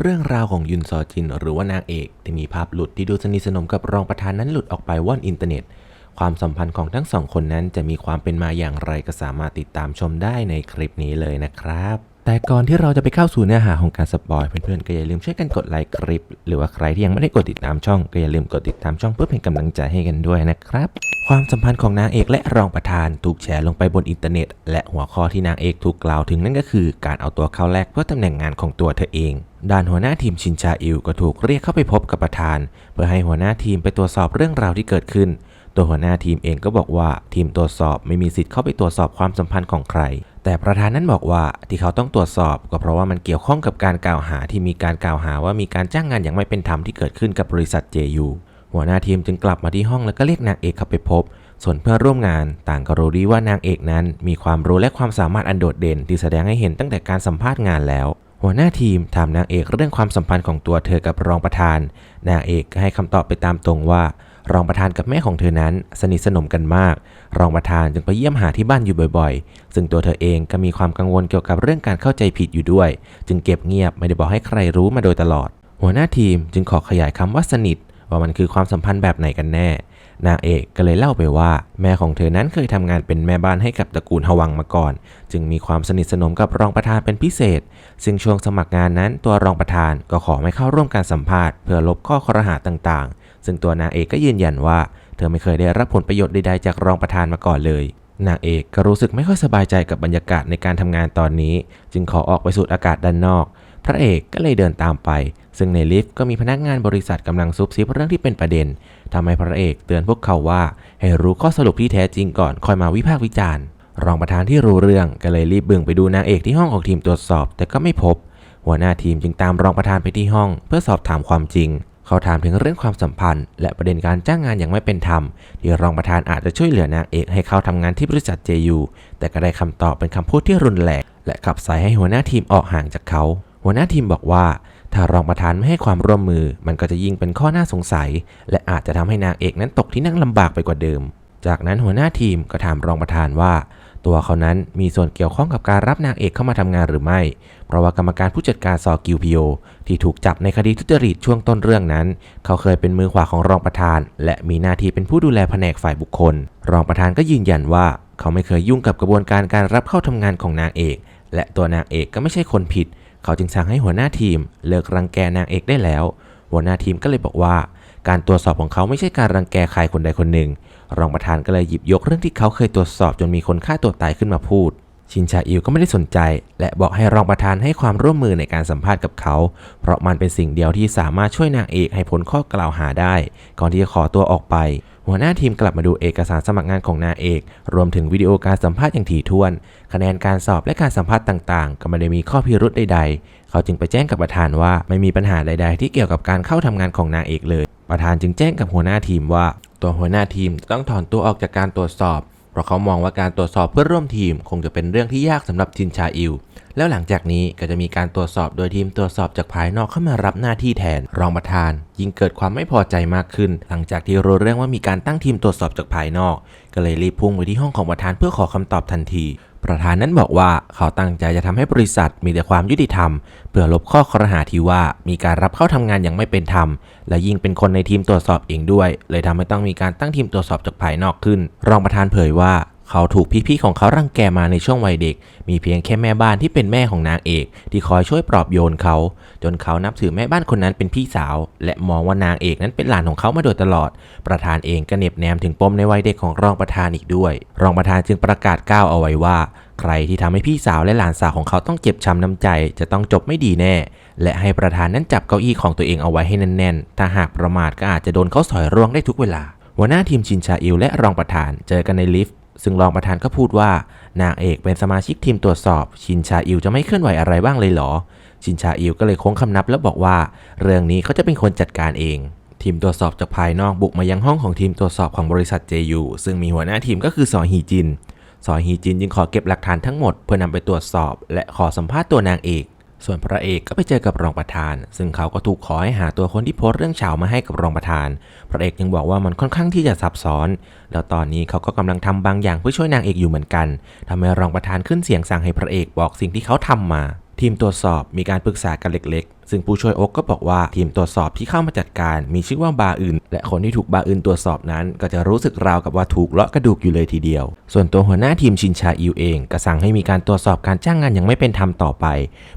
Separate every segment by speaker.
Speaker 1: เรื่องราวของยุนซอจิน หรือว่านางเอกที่มีภาพหลุดที่ดูสนิทสนมกับรองประธานนั้นหลุดออกไปว่อนอินเทอร์เน็ต ความสัมพันธ์ของทั้งสองคนนั้นจะมีความเป็นมาอย่างไรก็สามารถติดตามชมได้ในคลิปนี้เลยนะครับ แต่ก่อนที่เราจะไปเข้าสู่เนื้อหาของการสปอยเพื่อนๆก็อย่าลืมช่วยกันกดไลค์คลิป หรือว่าใครที่ยังไม่ได้กดติดตามช่องก็อย่าลืมกดติดตามช่องเพื่อเป็นกำลังใจให้กันด้วยนะครับ ความสัมพันธ์ของนางเอกและรองประธานถูกแชร์ลงไปบนอินเทอร์เน็ต และหัวข้อที่นางเอกถูกกล่าวถึงนั่นก็คือการเอาตัวเข้าแลกเพื่อตำแหน่งงานของตัวเธอเองด้านหัวหน้าทีมชินชาอิวก็ถูกเรียกเข้าไปพบกับประธาน เพื่อให้หัวหน้าทีมไปตรวจสอบเรื่องราวที่เกิดขึ้น ตัวหัวหน้าทีมเองก็บอกว่าทีมตรวจสอบไม่มีสิทธิ์เข้าไปตรวจสอบความสัมพันธ์ของใคร แต่ประธานนั้นบอกว่าที่เขาต้องตรวจสอบก็เพราะว่ามันเกี่ยวข้องกับการกล่าวหาที่มีการกล่าวหาว่ามีการจ้างงานอย่างไม่เป็นธรรมที่เกิดขึ้นกับบริษัท JU หัวหน้าทีมจึงกลับมาที่ห้องแล้วก็เรียกนางเอกเข้าไปพบ ส่วนเพื่อนร่วมงานต่างก็รู้ดีว่านางเอกนั้นมีความรู้และความสามารถอันโดดเด่น ที่แสดงให้เห็นตั้งแต่การสัมภาษณ์งานแล้ว หัวหน้าทีมถามนางเอกเรื่องความสัมพันธ์ของตัวเธอกับรองประธาน นางเอกให้คำตอบไปตามตรงว่า รองประธานกับแม่ของเธอนั้น สนิทสนมกันมาก รองประธานจึงไปเยี่ยมหาที่บ้านอยู่บ่อยๆ ซึ่งตัวเธอเองก็มีความกังวลเกี่ยวกับเรื่องการเข้าใจผิดอยู่ด้วย จึงเก็บเงียบไม่ได้บอกให้ใครรู้มาโดยตลอด หัวหน้าทีมจึงขอขยายคำว่าสนิท ว่ามันคือความสัมพันธ์แบบไหนกันแน่ นางเอกก็เลยเล่าไปว่า แม่ของเธอนั้นเคยทำงานเป็นแม่บ้านให้กับตระกูลฮวังมาก่อน จึงมีความสนิทสนมกับรองประธานเป็นพิเศษ ซึ่งช่วงสมัครงานนั้นตัวรองประธานก็ขอไม่เข้าร่วมการสัมภาษณ์เพื่อลบข้อคอรหาต่างๆ ซึ่งตัวนางเอกก็ยืนยันว่า เธอไม่เคยได้รับผลประโยชน์ใดๆจากรองประธานมาก่อนเลย นางเอกก็รู้สึกไม่ค่อยสบายใจกับบรรยากาศในการทำงานตอนนี้ จึงขอออกไปสูดอากาศด้านนอก พระเอกก็เลยเดินตามไป ซึ่งในลิฟต์ก็มีพนักงานบริษัทกำลังซุบซิบเรื่องที่เป็นประเด็นทำให้พระเอกเตือนพวกเขาว่า ให้รู้ข้อสรุปที่แท้จริงก่อนค่อยมาวิพากษ์วิจารณ์รองประธานที่รู้เรื่องก็เลยรีบบึงไปดูนางเอกที่ห้องของทีมตรวจสอบ แต่ก็ไม่พบ หัวหน้าทีมจึงตามรองประธานไปที่ห้อง เพื่อสอบถามความจริง เขาถามถึงเรื่องความสัมพันธ์ และประเด็นการจ้างงานอย่างไม่เป็นธรรม ที่รองประธานอาจจะช่วยเหลือนางเอกให้เข้าทำงานที่บริษัท JU แต่ก็ได้คำตอบเป็นคำพูดที่รุนแรงและขับสายให้หัวหน้าทีมออกห่างจากเขา หัวหน้าทีมบอกว่า ถ้ารองประธานไม่ให้ความร่วมมือ มันก็จะยิ่งเป็นข้อน่าสงสัย และอาจจะทำให้นางเอกนั้นตกที่นั่งลำบากไปกว่าเดิม จากนั้นหัวหน้าทีมก็ถามรองประธานว่า ตัวเขานั้นมีส่วนเกี่ยวข้องกับการรับนางเอกเข้ามาทำงานหรือไม่ เพราะว่ากรรมการผู้จัดการซอกิวพิโอที่ถูกจับในคดีทุจริตช่วงต้นเรื่องนั้น เขาเคยเป็นมือขวาของรองประธาน และมีหน้าที่เป็นผู้ดูแลแผนกฝ่ายบุคคล รองประธานก็ยืนยันว่า เขาไม่เคยยุ่งกับกระบวนการการรับเข้าทำงานของนางเอก และตัวนางเอกก็ไม่ใช่คนผิด เขาจึงสั่งให้หัวหน้าทีม เลิกรังแกนางเอกได้แล้ว หัวหน้าทีมก็เลยบอกว่า การตรวจสอบของเขาไม่ใช่การรังแกใครคนใดคนหนึ่ง รองประธานก็เลยหยิบยกเรื่องที่เขาเคยตรวจสอบจนมีคนฆ่าตัวตายขึ้นมาพูด ชินชาอิวก็ไม่ได้สนใจ และบอกให้รองประธานให้ความร่วมมือในการสัมภาษณ์กับเขา เพราะมันเป็นสิ่งเดียวที่สามารถช่วยนางเอกให้พ้นข้อกล่าวหาได้ ก่อนที่จะขอตัวออกไป หัวหน้าทีมกลับมาดูเอกสารสมัครงานของนางเอก รวมถึงวิดีโอการสัมภาษณ์อย่างถี่ถ้วน คะแนนการสอบและการสัมภาษณ์ต่างๆ ก็ไม่ได้มีข้อพิรุธใดๆ เขาจึงไปแจ้งกับประธานว่าไม่มีปัญหาใด ๆ ที่เกี่ยวกับการเข้าทำงานของนางเอกเลยประธานจึงแจ้งกับหัวหน้าทีมว่า ตัวหัวหน้าทีมต้องถอนตัวออกจากการตรวจสอบ เพราะเขามองว่าการตรวจสอบเพื่อร่วมทีมคงจะเป็นเรื่องที่ยากสำหรับจินชาอิวแล้วหลังจากนี้ก็จะมีการตรวจสอบโดยทีมตรวจสอบจากภายนอกเข้ามารับหน้าที่แทน รองประธาน ยิ่งเกิดความไม่พอใจมากขึ้น หลังจากที่รู้เรื่องว่ามีการตั้งทีมตรวจสอบจากภายนอก ก็เลยรีบพุ่งไปที่ห้องของประธานเพื่อขอคำตอบทันที ประธานนั้นบอกว่าเขาตั้งใจจะทำให้บริษัทมีแต่ความยุติธรรม เพื่อลบข้อคอรหาที่ว่ามีการรับเข้าทำงานอย่างไม่เป็นธรรม และยิ่งเป็นคนในทีมตรวจสอบเองด้วย เลยทำให้ต้องมีการตั้งทีมตรวจสอบจากภายนอกขึ้น รองประธานเผยว่า เขาถูกพี่ๆของเขารังแกมาในช่วงวัยเด็ก มีเพียงแค่แม่บ้านที่เป็นแม่ของนางเอก ที่คอยช่วยปลอบโยนเขา จนเขานับถือแม่บ้านคนนั้นเป็นพี่สาว และมองว่านางเอกนั้นเป็นหลานของเขามาโดยตลอด ประธานเองก็เหน็บแนมถึงปมในวัยเด็กของรองประธานอีกด้วย รองประธานจึงประกาศก้าวเอาไว้ว่า ใครที่ทำให้พี่สาวและหลานสาวของเขาต้องเจ็บช้ำน้ำใจ จะต้องจบไม่ดีแน่ และให้ประธานนั้นจับเก้าอี้ของตัวเองเอาไว้ให้แน่นๆ ถ้าหากประมาทก็อาจจะโดนเขาสอยร่วงได้ทุกเวลาหัวหน้าทีมชินชาอิลและรองประธานเจอกันในลิฟต์ ซึ่งรองประธานก็พูดว่า นางเอกเป็นสมาชิกทีมตรวจสอบ ชินชาอิลจะไม่เคลื่อนไหวอะไรบ้างเลยเหรอ ชินชาอิลก็เลยโค้งคำนับแล้วบอกว่า เรื่องนี้เขาจะเป็นคนจัดการเอง ทีมตรวจสอบจากภายนอกบุกมายังห้องของทีมตรวจสอบของบริษัท JU ซึ่งมีหัวหน้าทีมก็คือซอฮีจินซอฮีจินจึงขอเก็บหลักฐานทั้งหมดเพื่อนำไปตรวจสอบ และขอสัมภาษณ์ตัวนางเอก ส่วนพระเอกก็ไปเจอกับรองประธาน ซึ่งเขาก็ถูกขอให้หาตัวคนที่โพสต์เรื่องเฉามาให้กับรองประธาน พระเอกยังบอกว่ามันค่อนข้างที่จะซับซ้อน แล้วตอนนี้เขาก็กำลังทำบางอย่างเพื่อช่วยนางเอกอยู่เหมือนกันทำให้รองประธานขึ้นเสียงสั่งให้พระเอกบอกสิ่งที่เขาทำมา ทีมตรวจสอบมีการปรึกษากันเล็กๆ ซึ่งผู้ช่วยโอ๊กก็บอกว่าทีมตรวจสอบที่เข้ามาจัดการมีชื่อว่าบาอื่น และคนที่ถูกบาอื่นตรวจสอบนั้น ก็จะรู้สึกราวกับว่าถูกเลาะกระดูกอยู่เลยทีเดียว ส่วนตัวหัวหน้าทีมชินชาอิวเองก็สั่งให้มีการตรวจสอบการจ้างงานอย่างไม่เป็นธรรมต่อไป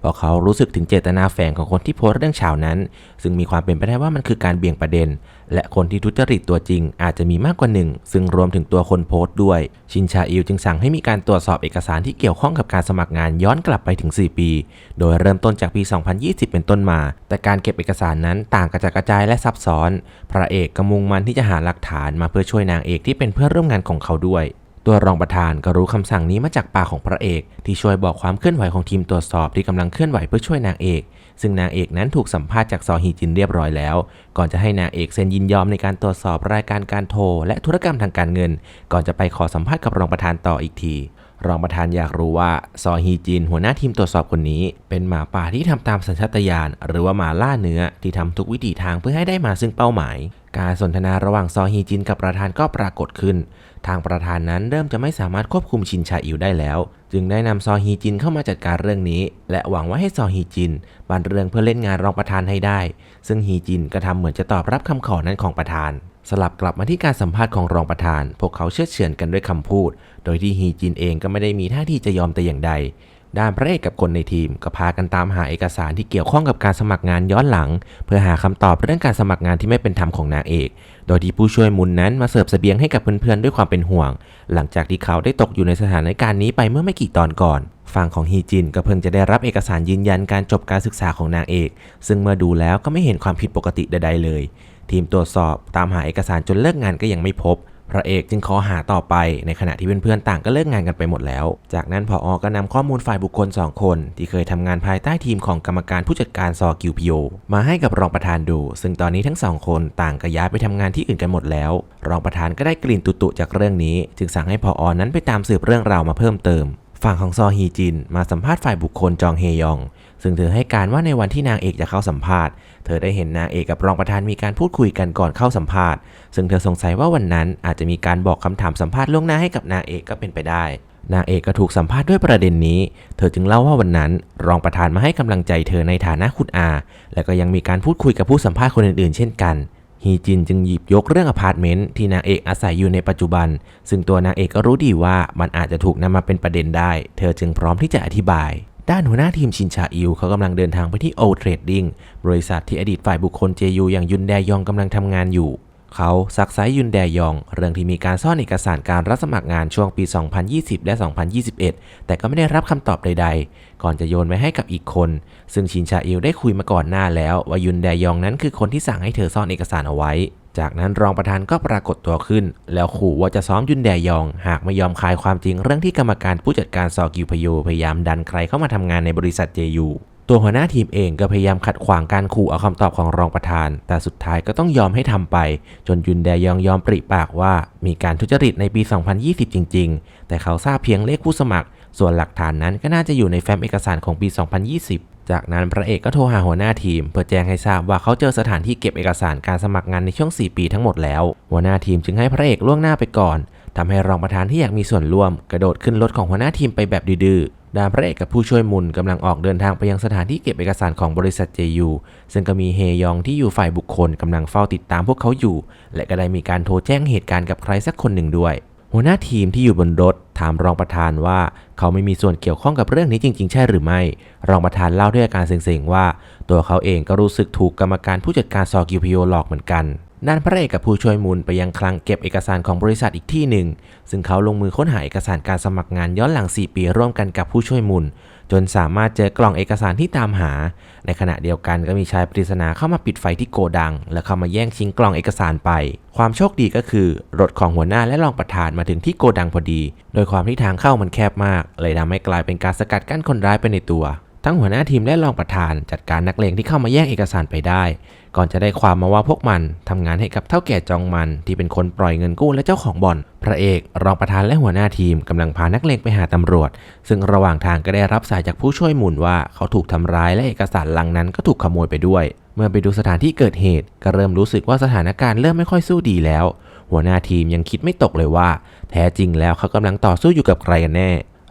Speaker 1: เพราะเขารู้สึกถึงเจตนาแฝงของคนที่โพสต์เรื่องข่าวนั้น ซึ่งมีความเป็นไปได้ว่ามันคือการเบี่ยงประเด็น และคนที่ทุจริตตัวจริงอาจจะมีมากกว่าหนึ่ง ซึ่งรวมถึงตัวคนโพสต์ด้วย ชินชาอิวจึงสั่งให้มีการตรวจสอบเอกสารที่เกี่ยวข้องกับการสมัครงานย้อนกลับไปถึง 4 ปี โดยเริ่มต้นจากปี 2020 เป็นต้นมา แต่การเก็บเอกสารนั้นต่างกระจัดกระจายและซับซ้อน พระเอกกำมุงมันที่จะหาหลักฐานมาเพื่อช่วยนางเอกที่เป็นเพื่อนร่วมงานของเขาด้วยตัวรองประธานก็รู้คำสั่งนี้มาจากปากของพระเอก ที่ช่วยบอกความเคลื่อนไหวของทีมตรวจสอบที่กำลังเคลื่อนไหวเพื่อช่วยนางเอก ซึ่งนางเอกนั้นถูกสัมภาษณ์จากซอฮีจินเรียบร้อยแล้ว ก่อนจะให้นางเอกเซ็นยินยอมในการตรวจสอบรายการการโทร และธุรกรรมทางการเงิน ก่อนจะไปขอสัมภาษณ์กับรองประธานต่ออีกที รองประธานอยากรู้ว่าซอฮีจิน หัวหน้าทีมตรวจสอบคนนี้ เป็นหมาป่าที่ทำตามสัญชาตญาณหรือว่าหมาล่าเนื้อที่ทำทุกวิถีทางเพื่อให้ได้มาซึ่งเป้าหมาย การสนทนาระหว่างซอฮีจินกับประธานก็ปรากฏขึ้น ทางประธานนั้นเริ่มจะไม่สามารถควบคุมชินชาอิวได้แล้ว จึงได้นำซอฮีจินเข้ามาจัดการเรื่องนี้ และหวังว่าให้ซอฮีจินบันเรื่องเพื่อเล่นงานรองประธานให้ได้ ซึ่งฮีจินก็ทำเหมือนจะตอบรับคำขอนั้นของประธาน สลับกลับมาที่การสัมภาษณ์ของรองประธาน พวกเขาเชื่อเฉือนกันด้วยคำพูด โดยที่ฮีจินเองก็ไม่ได้มีท่าทีจะยอมแต่อย่างใด ด้านพระเอกกับคนในทีมก็พากันตามหาเอกสารที่เกี่ยวข้องกับการสมัครงานย้อนหลัง เพื่อหาคำตอบเรื่องการสมัครงานที่ไม่เป็นธรรมของนางเอก โดยที่ผู้ช่วยมุนนั้นมาเสิร์ฟเสบียงให้กับเพื่อนๆด้วยความเป็นห่วง หลังจากที่เขาได้ตกอยู่ในสถานการณ์นี้ไปเมื่อไม่กี่ตอนก่อนฝั่งของฮีจินก็เพิ่งจะได้รับเอกสารยืนยันการจบการศึกษาของนางเอก ซึ่งเมื่อดูแล้วก็ไม่เห็นความผิดปกติใดๆเลย ทีมตรวจสอบตามหาเอกสารจนเลิกงานก็ยังไม่พบ พระเอกจึงขอหาต่อไปในขณะที่เพื่อนๆต่างก็เลิกงานกันไปหมดแล้ว จากนั้นพออก็นำข้อมูลฝ่ายบุคคล 2 คน ที่เคยทำงานภายใต้ทีมของกรรมการผู้จัดการซอกิวพิโอมาให้กับรองประธานดู ซึ่งตอนนี้ทั้งสองคนต่างก็ย้ายไปทำงานที่อื่นกันหมดแล้ว รองประธานก็ได้กลิ่นตุๆจากเรื่องนี้ จึงสั่งให้พออนั้นไปตามสืบเรื่องราวมาเพิ่มเติมฝั่งของซอฮีจินมาสัมภาษณ์ฝ่ายบุคคลจองเฮยอง ซึ่งเธอให้การว่าในวันที่นางเอกจะเข้าสัมภาษณ์ เธอได้เห็นนางเอกกับรองประธานมีการพูดคุยกันก่อนเข้าสัมภาษณ์ ซึ่งเธอสงสัยว่าวันนั้นอาจจะมีการบอกคำถามสัมภาษณ์ล่วงหน้าให้กับนางเอกก็เป็นไปได้ นางเอกก็ถูกสัมภาษณ์ด้วยประเด็นนี้ เธอจึงเล่าว่าวันนั้น รองประธานมาให้กำลังใจเธอในฐานะคุณอา และก็ยังมีการพูดคุยกับผู้สัมภาษณ์คนอื่นๆ เช่นกันฮีจินจึงหยิบยกเรื่องอพาร์ตเมนต์ที่นางเอกอาศัยอยู่ในปัจจุบัน ซึ่งตัวนางเอกก็รู้ดีว่ามันอาจจะถูกนำมาเป็นประเด็นได้ เธอจึงพร้อมที่จะอธิบาย ด้านหัวหน้าทีมชินชาอิวเขากำลังเดินทางไปที่โอเทรดดิ้งบริษัทที่อดีตฝ่ายบุคคลเจยูอย่างยุนแดยองกำลังทำงานอยู่ เขาซักไซยุนแดยอง เรื่องที่มีการซ่อนเอกสารการรับสมัครงานช่วงปี 2020 และ 2021 แต่ก็ไม่ได้รับคำตอบใด ๆ ก่อนจะโยนไปให้กับอีกคน ซึ่งชินชาอิวได้คุยมาก่อนหน้าแล้วว่ายุนแดยองนั้นคือคนที่สั่งให้เธอซ่อนเอกสารเอาไว้ จากนั้นรองประธานก็ปรากฏตัวขึ้น แล้วขู่ว่าจะซ้อมยุนแดยอง หากไม่ยอมคลายความจริงเรื่องที่กรรมการผู้จัดการซอกิวพโยพยายามดันใครเข้ามาทำงานในบริษัทเจยูตัวหัวหน้าทีมเองก็พยายามขัดขวางการขู่เอาคำตอบของรองประธาน แต่สุดท้ายก็ต้องยอมให้ทำไป จนยุนแดยองยอมปริปากว่ามีการทุจริตในปี 2020 จริง ๆ แต่เขาทราบเพียงเลขผู้สมัคร ส่วนหลักฐานนั้นก็น่าจะอยู่ในแฟ้มเอกสารของปี 2020 จากนั้นพระเอกก็โทรหาหัวหน้าทีม เพื่อแจ้งให้ทราบว่าเขาเจอสถานที่เก็บเอกสารการสมัครงานในช่วง 4 ปีทั้งหมดแล้ว หัวหน้าทีมจึงให้พระเอกล่วงหน้าไปก่อนทำให้รองประธานที่อยากมีส่วนร่วม กระโดดขึ้นรถของหัวหน้าทีมไปแบบดื้อด้านพระเอกกับผู้ช่วยมุนกำลังออกเดินทางไปยังสถานที่เก็บเอกสารของบริษัทเจยูซึ่งก็มีเฮยองที่อยู่ฝ่ายบุคคลกำลังเฝ้าติดตามพวกเขาอยู่ และก็ได้มีการโทรแจ้งเหตุการณ์กับใครสักคนหนึ่งด้วย หัวหน้าทีมที่อยู่บนรถถามรองประธานว่าเขาไม่มีส่วนเกี่ยวข้องกับเรื่องนี้จริง ๆ ใช่หรือไม่ รองประธานเล่าด้วยอาการเซ็งๆว่า ตัวเขาเองก็รู้สึกถูกกรรมการผู้จัดการซอกิวพิโอหลอกเหมือนกันด้านพระเอกกับผู้ช่วยมูลไปยังคลังเก็บเอกสารของบริษัทอีกที่หนึ่ง ซึ่งเขาลงมือค้นหาเอกสารการสมัครงานย้อนหลัง 4 ปีร่วมกันกับผู้ช่วยมูล จนสามารถเจอกล่องเอกสารที่ตามหา ในขณะเดียวกันก็มีชายปริศนาเข้ามาปิดไฟที่โกดัง และเข้ามาแย่งชิงกล่องเอกสารไป ความโชคดีก็คือ รถของหัวหน้าและรองประธานมาถึงที่โกดังพอดี โดยความที่ทางเข้ามันแคบมาก เลยทำให้กลายเป็นการสกัดกั้นคนร้ายไปในตัว ทั้งหัวหน้าทีมและรองประธานจัดการนักเลงที่เข้ามาแย่งเอกสารไปได้ ก่อนจะได้ความมาว่าพวกมันทำงานให้กับเท่าแก่จองมันที่เป็นคนปล่อยเงินกู้และเจ้าของบ่อน พระเอกรองประธานและหัวหน้าทีมกำลังพานักเลงไปหาตำรวจ ซึ่งระหว่างทางก็ได้รับสายจากผู้ช่วยหมุนว่าเขาถูกทำร้ายและเอกสารลังนั้นก็ถูกขโมยไปด้วย เมื่อไปดูสถานที่เกิดเหตุ ก็เริ่มรู้สึกว่าสถานการณ์เริ่มไม่ค่อยสู้ดีแล้ว หัวหน้าทีมยังคิดไม่ตกเลยว่า แท้จริงแล้วเขากำลังต่อสู้อยู่กับใครกันแน่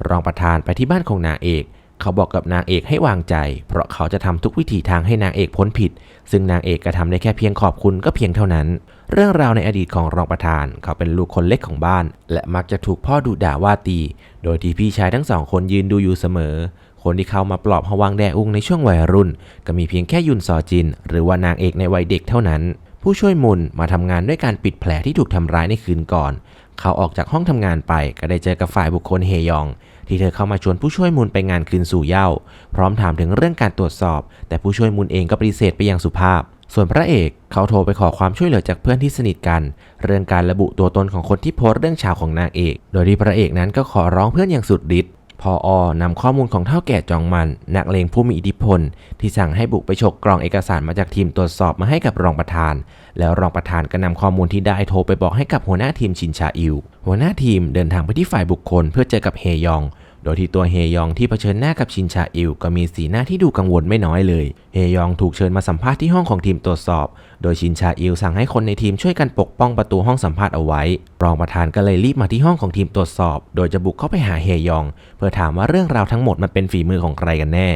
Speaker 1: รองประธานไปที่บ้านของนางเอก เขาบอกกับนางเอกให้วางใจ เพราะเขาจะทำทุกวิถีทางให้นางเอกพ้นผิด ซึ่งนางเอกก็ทำได้แค่เพียงขอบคุณก็เพียงเท่านั้น เรื่องราวในอดีตของรองประธาน เขาเป็นลูกคนเล็กของบ้าน และมักจะถูกพ่อดุด่าว่าตี โดยที่พี่ชายทั้งสองคนยืนดูอยู่เสมอ คนที่เข้ามาปลอบฮวังแดอุงในช่วงวัยรุ่น ก็มีเพียงแค่ยุนซอจิน หรือว่านางเอกในวัยเด็กเท่านั้น ผู้ช่วยมุนมาทำงานด้วยการปิดแผลที่ถูกทำร้ายในคืนก่อน เขาออกจากห้องทำงานไปก็ได้เจอกับฝ่ายบุคคลเฮยอง ที่เธอเข้ามาชวนผู้ช่วยมุนไปงานคืนสู่เย้า พร้อมถามถึงเรื่องการตรวจสอบ แต่ผู้ช่วยมุนเองก็ปฏิเสธไปอย่างสุภาพ ส่วนพระเอกเขาโทรไปขอความช่วยเหลือจากเพื่อนที่สนิทกัน เรื่องการระบุตัวตนของคนที่โพสต์เรื่องชาวของนางเอก โดยที่พระเอกนั้นก็ขอร้องเพื่อนอย่างสุดฤทธิ์ พออนำข้อมูลของเท่าแก่จองมัน นักเลงผู้มีอิทธิพล ที่สั่งให้บุกไปฉกกล่องเอกสารมาจากทีมตรวจสอบมาให้กับรองประธาน แล้วรองประธานก็นำข้อมูลที่ได้โทรไปบอกให้กับหัวหน้าทีมชินชาอิว หัวหน้าทีมเดินทางไปที่ฝ่ายบุคคลเพื่อเจอกับเฮยอง โดยที่ตัวเฮยองที่เผชิญหน้ากับชินชาอิลก็มีสีหน้าที่ดูกังวลไม่น้อยเลย เฮยองถูกเชิญมาสัมภาษณ์ที่ห้องของทีมตรวจสอบ โดยชินชาอิลสั่งให้คนในทีมช่วยกันปกป้องประตูห้องสัมภาษณ์เอาไว้ รองประธานก็เลยรีบมาที่ห้องของทีมตรวจสอบ โดยจะบุกเข้าไปหาเฮยอง เพื่อถามว่าเรื่องราวทั้งหมดมันเป็นฝีมือของใครกันแน่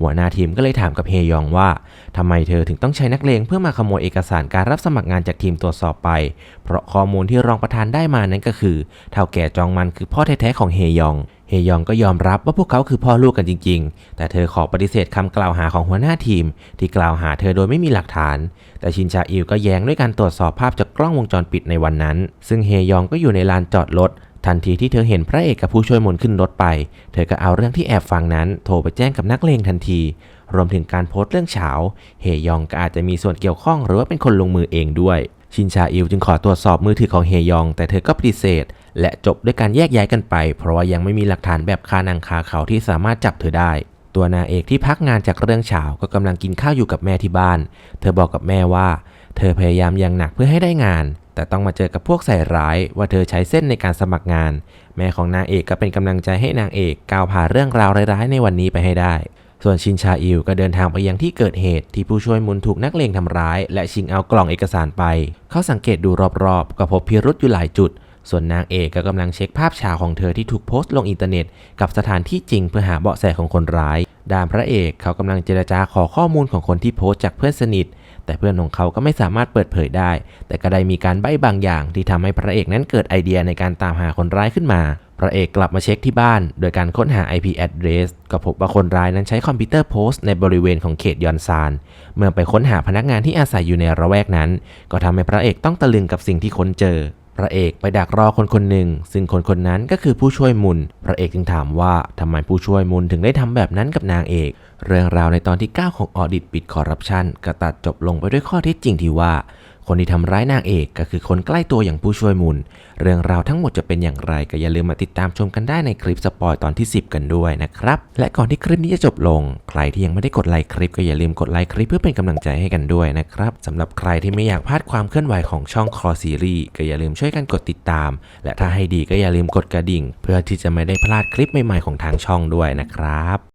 Speaker 1: หัวหน้าทีมก็เลยถามกับเฮยองว่าทำไมเธอถึงต้องใช้นักเลงเพื่อมาขโมยเอกสารการรับสมัครงานจากทีมตรวจสอบไป เพราะข้อมูลที่รองประธานได้มานั้นก็คือเท่าแก่จองมันคือพ่อแท้ๆของเฮยอง เฮยองก็ยอมรับว่าพวกเขาคือพ่อลูกกันจริง ๆ แต่เธอขอปฏิเสธคำกล่าวหาของหัวหน้าทีม ที่กล่าวหาเธอโดยไม่มีหลักฐาน แต่ชินชาอิลก็แย้งด้วยการตรวจสอบภาพจากกล้องวงจรปิดในวันนั้น ซึ่งเฮยองก็อยู่ในลานจอดรถทันทีที่เธอเห็นพระเอกกับผู้ช่วยมนขึ้นรถไป เธอก็เอาเรื่องที่แอบฟังนั้น โทรไปแจ้งกับนักเลงทันที รวมถึงการโพสต์เรื่องเฉา เฮยองก็อาจจะมีส่วนเกี่ยวข้องหรือว่าเป็นคนลงมือเองด้วย ชินชาอิลจึงขอตรวจสอบมือถือของเฮยอง แต่เธอก็ปฏิเสธ และจบด้วยการแยกย้ายกันไป เพราะว่ายังไม่มีหลักฐานแบบคาหนังคาเขาที่สามารถจับเธอได้ ตัวนางเอกที่พักงานจากเรื่องเฉาก็กำลังกินข้าวอยู่กับแม่ที่บ้าน เธอบอกกับแม่ว่า เธอพยายามอย่างหนักเพื่อให้ได้งาน แต่ต้องมาเจอกับพวกใส่ร้ายว่าเธอใช้เส้นในการสมัครงาน แม่ของนางเอกก็เป็นกำลังใจให้นางเอกก้าวผ่านเรื่องราวร้ายๆในวันนี้ไปให้ได้ ส่วนชินชาอิลก็เดินทางไปยังที่เกิดเหตุที่ผู้ช่วยมุนถูกนักเลงทำร้าย และชิงเอากล่องเอกสารไป เขาสังเกตดูรอบๆ ก็พบพิรุษอยู่หลายจุด ส่วนนางเอกก็กำลังเช็คภาพฉากของเธอที่ถูกโพสต์ลงอินเทอร์เน็ต กับสถานที่จริงเพื่อหาเบาะแสของคนร้ายด้านพระเอกเขากำลังเจรจาขอข้อมูลของคนที่โพสต์จากเพื่อนสนิท แต่เพื่อนของเขาก็ไม่สามารถเปิดเผยได้ แต่ก็ได้มีการใบ้บางอย่างที่ทำให้พระเอกนั้นเกิดไอเดียในการตามหาคนร้ายขึ้นมา พระเอกกลับมาเช็คที่บ้าน โดยการค้นหา IP address ก็พบว่าคนร้ายนั้นใช้คอมพิวเตอร์โพสต์ในบริเวณของเขตยอนซาน เมื่อไปค้นหาพนักงานที่อาศัยอยู่ในระแวกนั้น ก็ทำให้พระเอกต้องตะลึงกับสิ่งที่ค้นเจอ พระเอกไปดักรอคนคนหนึ่ง ซึ่งคนคนนั้นก็คือผู้ช่วยมุน พระเอกจึงถามว่าทำไมผู้ช่วยมุนถึงได้ทำแบบนั้นกับนางเอก เรื่องราวในตอนที่ 9 ของออดิตปิดคอร์รัปชันก็ตัดจบลงไปด้วยข้อเท็จจริงที่ว่า คนที่ทำร้ายนางเอกก็คือคนใกล้ตัวอย่างผู้ช่วยมุนเรื่องราวทั้งหมดจะเป็นอย่างไรก็อย่าลืมมาติดตามชมกันได้ในคลิปสปอยตอนที่ 10 กันด้วยนะครับ และก่อนที่คลิปนี้จะจบลง ใครที่ยังไม่ได้กดไลค์คลิปก็อย่าลืมกดไลค์คลิปเพื่อเป็นกำลังใจให้กันด้วยนะครับสำหรับใครที่ไม่อยากพลาดความเคลื่อนไหวของช่องคอซีรีส์ก็อย่าลืมช่วยกันกดติดตาม และถ้าให้ดีก็อย่าลืมกดกระดิ่ง เพื่อที่จะไม่ได้พลาดคลิปใหม่ๆของทางช่องด้วยนะครับ